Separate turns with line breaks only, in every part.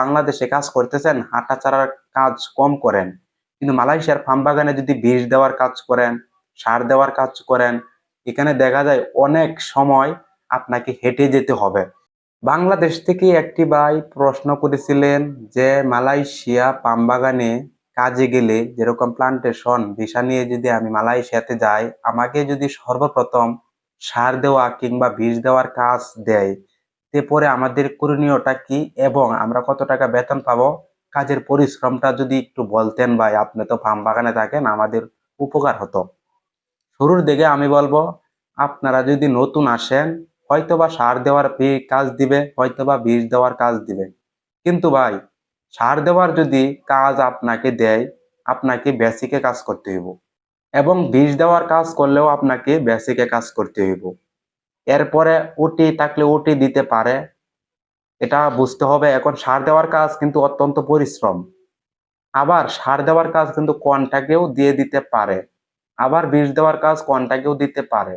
বাংলাদেশে কাজ করতেছেন হাঁটা চারার কাজ কম করেন। কিন্তু মালয়েশিয়ার ফার্ম বাগানে যদি বীজ দেওয়ার কাজ করেন, সার দেওয়ার কাজ করেন, এখানে দেখা যায় অনেক সময় আপনাকে হেঁটে যেতে হবে। বাংলাদেশ থেকে একটি ভাই প্রশ্ন করেছিলেন যে, মালয়েশিয়া পাম বাগানে কাজে গেলে যেরকম প্লান্টেশন, ভিসা নিয়ে যদি আমি মালয়েশিয়াতে যাই, আমাকে যদি সর্বপ্রথম সার দেওয়া কিংবা বীজ দেওয়ার কাজ দেয় তে পরে আমাদের করণীয়টা কি এবং আমরা কত টাকা বেতন পাবো? কাজের পরিশ্রমটা যদি একটু বলতেন ভাই, আপনি তো ফার্ম বাগানে থাকেন, আমাদের উপকার হতো। শুরুর দিকে আমি বলব, আপনারা যদি নতুন আসেন, হয়তোবা সার দেওয়ার কাজ দিবে, হয়তোবা বীজ দেওয়ার কাজ দিবে। কিন্তু ভাই, সার দেওয়ার যদি কাজ আপনাকে দেয়, আপনাকে বেসিকে কাজ করতে হইব। এবং বীজ দেওয়ার কাজ করলেও আপনাকে বেসিকে কাজ করতে হইব। এরপরে ওটি থাকলে ওটি দিতে পারে। এটা বুঝতে হবে, এখন সার দেওয়ার কাজ কিন্তু অত্যন্ত পরিশ্রম। আবার সার দেওয়ার কাজ কিন্তু কনটাকেও দিয়ে দিতে পারে। আবার বীজ দেওয়ার কাজ কনটাকেও দিতে পারে।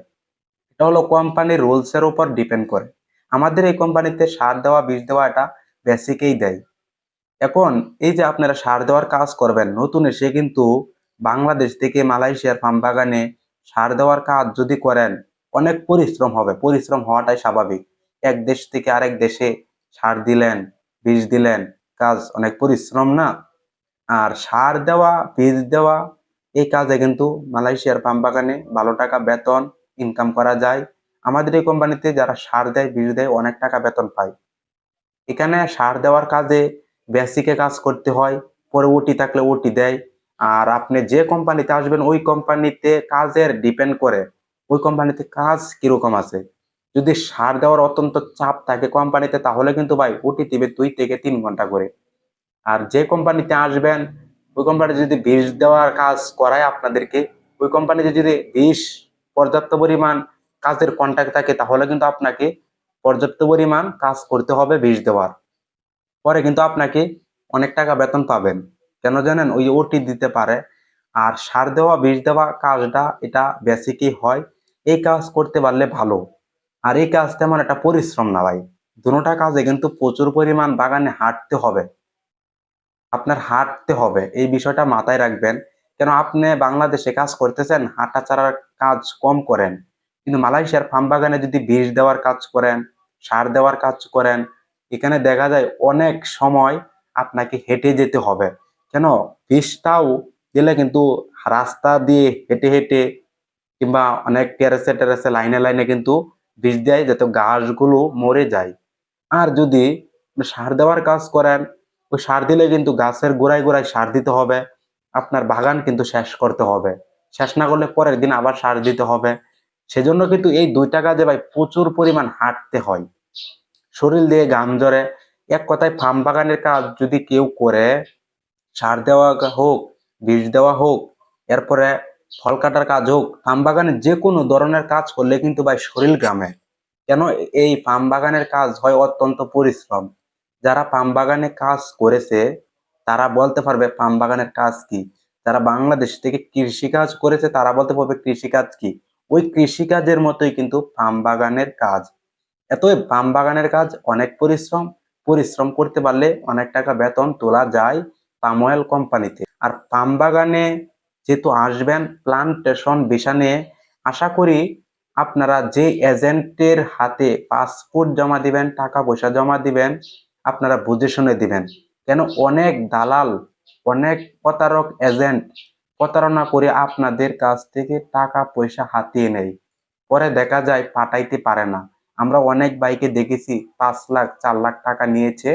এটা হলো কোম্পানির রুলস এর উপর ডিপেন্ড করে। আমাদের এই কোম্পানিতে সার দেওয়া বীজ দেওয়া এটা বেসিকেই দেয়। এখন এই যে আপনারা সার দেওয়ার কাজ করবেন, নতুন এসে কিন্তু বাংলাদেশ থেকে মালয়েশিয়ার ফার্ম বাগানে সার দেওয়ার কাজ যদি করেন অনেক পরিশ্রম হবে। পরিশ্রম হওয়াটাই স্বাভাবিক। এক দেশ থেকে আরেক দেশে সার দিলেন, বীজ দিলেন, কাজ অনেক পরিশ্রম না? আর সার দেওয়া, বীজ দেওয়া, এই কাজে কিন্তু মালয়েশিয়ার পাম বাগানে ভালো টাকা বেতন ইনকাম করা যায়। আমাদের এই কোম্পানিতে যারা সার দেয়, বীজ দেয়, অনেক টাকা বেতন পায়। এখানে সার দেওয়ার কাজে বেসিকে কাজ করতে হয় পরে ওটি থাকলে ওটি দেয়। আর আপনি যে কোম্পানিতে আসবেন, ওই কোম্পানিতে কাজের ডিপেন্ড করে। ওই কোম্পানিতে কাজ কীরকম আছে? যদি সার দেওয়ার অত্যন্ত চাপ থাকে কোম্পানিতে তাহলে কিন্তু ভাই ওটি দিবে দুই থেকে তিন ঘণ্টা করে। আর যে কোম্পানিতে আসবেন, ওই কোম্পানি যদি বিষ দেওয়ার কাজ করায় আপনাদেরকে, ওই কোম্পানিতে যদি বিষ পর্যাপ্ত পরিমাণ কাজের কন্ট্যাক্ট থাকে, তাহলে কিন্তু আপনাকে পর্যাপ্ত পরিমাণ কাজ করতে হবে বিষ দেওয়ার। পরে কিন্তু আপনাকে অনেক টাকা বেতন পাবেন। কেন জানেন? ওই ওটি দিতে পারে। আর সার দেওয়া, বিষ দেওয়া কাজটা, এটা বেসিকই হয় এই কাজ করতে পারলে ভালো। আর এই কাজ তেমন একটা পরিশ্রম না ভাই। দুটোটা কাজে কিন্তু প্রচুর পরিমাণ বাগানে হাঁটতে হবে। আপনার হাঁটতে হবে। এই বিষয়টা মাথায় রাখবেন। কেন আপনি বাংলাদেশে কাজ করতেছেন, হাঁটা ছাড়ার কাজ কম করেন। কিন্তু মালয়েশিয়ার ফার্ম বাগানে যদি বীজ দেওয়ার কাজ করেন, সার দেওয়ার কাজ করেন, এখানে দেখা যায় অনেক সময় আপনাকে হেঁটে যেতে হবে। কেন? বীজটাও দিলে কিন্তু রাস্তা দিয়ে হেঁটে হেঁটে কিংবা অনেক টেরেসে টেরেসে লাইনে লাইনে কিন্তু বীজ দেয় যাতে গাছগুলো মরে যায়। আর যদি সার দেওয়ার কাজ করেন, ওই সার দিলে কিন্তু গাছের গোড়ায় গোড়ায় সার দিতে হবে। আপনার বাগান কিন্তু শেষ করতে হবে। শেষ না করলে পরের দিন আবার সার দিতে হবে। সেজন্য কিন্তু এই দুইটা কাজে ভাই প্রচুর পরিমাণ হাঁটতে হয়। শরীর দিয়ে গাম জ্বরে এক কথায় ফার্ম বাগানের কাজ যদি কেউ করে, সার দেওয়া হোক বীজ দেওয়া হোক, এরপরে ফল কাটার কাজ হোক, পাম বাগানে যে কোনো ধরনের কাজ করলে কিন্তু ভাই শরীর গ্রামে কেন? এই পাম বাগানের কাজ হয় অত্যন্ত পরিশ্রম। যারা পাম বাগানে কাজ করেছে, তারা বলতে পারবে পাম বাগানের কাজ কি? যারা বাংলাদেশ থেকে কৃষি কাজ করেছে, তারা বলতে পারবে কৃষি কাজ কি? ওই কৃষি কাজের মতোই কিন্তু পাম বাগানের কাজ। এতই পাম বাগানের কাজ অনেক পরিশ্রম। পরিশ্রম করতে পারলে অনেক টাকা বেতন তোলা যায় পাম অয়েল কোম্পানিতে। আর পাম বাগানে যেহেতু আসবেন প্লান্টেশন বিষা নিয়ে আশা করি আপনারা যে এজেন্টের হাতে পাসপোর্ট জমা দিবেন টাকা পয়সা জমা দিবেন, আপনারা বুঝে শুনে দিবেন। কেন অনেক দালাল, অনেক প্রতারক এজেন্ট প্রতারণা করে আপনাদের কাছ থেকে টাকা পয়সা হাতিয়ে নেয়। পরে দেখা যায় পাঠাইতে পারে না। আমরা অনেক বাইকে দেখেছি, পাঁচ লাখ, চার লাখ টাকা নিয়েছে,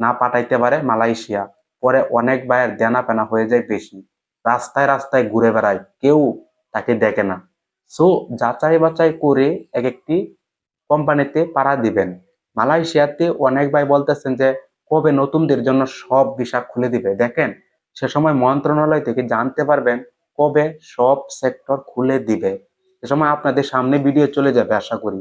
না পাঠাইতে পারে মালয়েশিয়া। পরে অনেক বাইয়ের দেনা পেনা হয়ে যায় বেশি রাস্তায় রাস্তায় ঘুরে বেড়ায়, কেউ তাকে দেখে না। সো যাচাই বাছাই করে এক একটি কোম্পানিতে পাড়া দিবেন। মালয়েশিয়াতে অনেক ভাই বলতেছেন যে, কবে নতুনদের জন্য সব ভিসা খুলে দিবে? দেখেন, সে সময় মন্ত্রণালয় থেকে জানতে পারবেন কবে সব সেক্টর খুলে দিবে। সে সময় আপনাদের সামনে ভিডিও চলে যাবে, আশা করি।